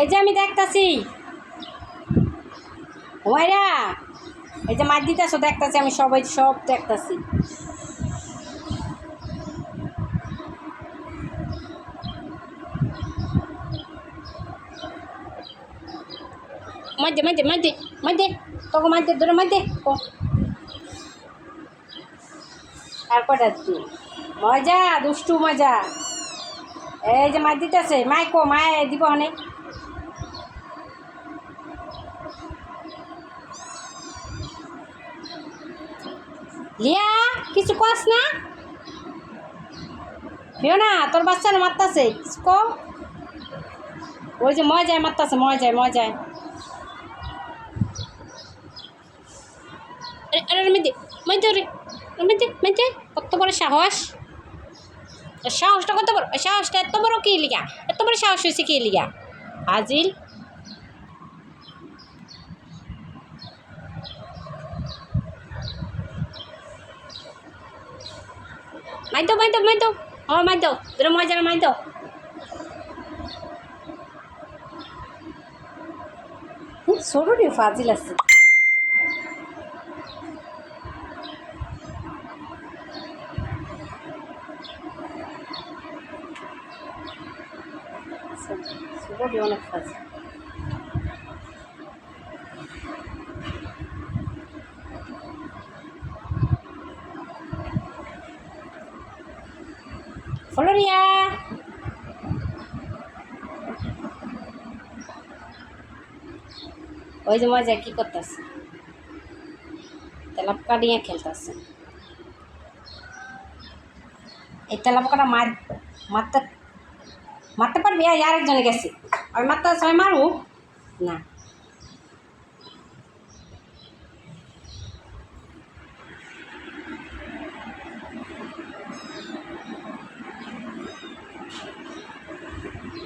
এই যে আমি দেখতাছি। ওয়াইরা, এই যে মাছ দিতেছো, দেখতাছি আমি সবাই সব দেখতাছি। মাঝে মাঝে মাঝে মাঝে তোকে মধ্যে দূরে মধ্যে তারপর আর দিচ্ছি মজা, দুষ্টু মজা। এই যে মাছ দিতেছে মাই কো, মায় দিব অনেক লিয়া, কিছু কস না? ভিও না, তোর বাচ্চা না মারতাছে, কিছু কো ওই যে মজায় মারতাছে মজায় মজায় আরে আরে মেদে মেদে রে মেদে মেদে কত বড় সাহস। সাহসটা কত বড়? সাহসটা এত বড় কি লিগা? এত বড় সাহস হয়েছে কি লিগা? আজিল মাই দাও মাই দাও মাই দাও ও মাই তোর মজা মাই সরু রে, ফাজিল আছে। সরু রে অনেক ফাজিল ফ্লোরিয়া! ওই যে মজা, কি করতেছে? তেলাপকা নিয়ে খেলতেছে। এই তেলাপকাটা মার মারতে মারতে পারবি? আর আরেকজনে গেছি। আমি মারতে সময় মারু না।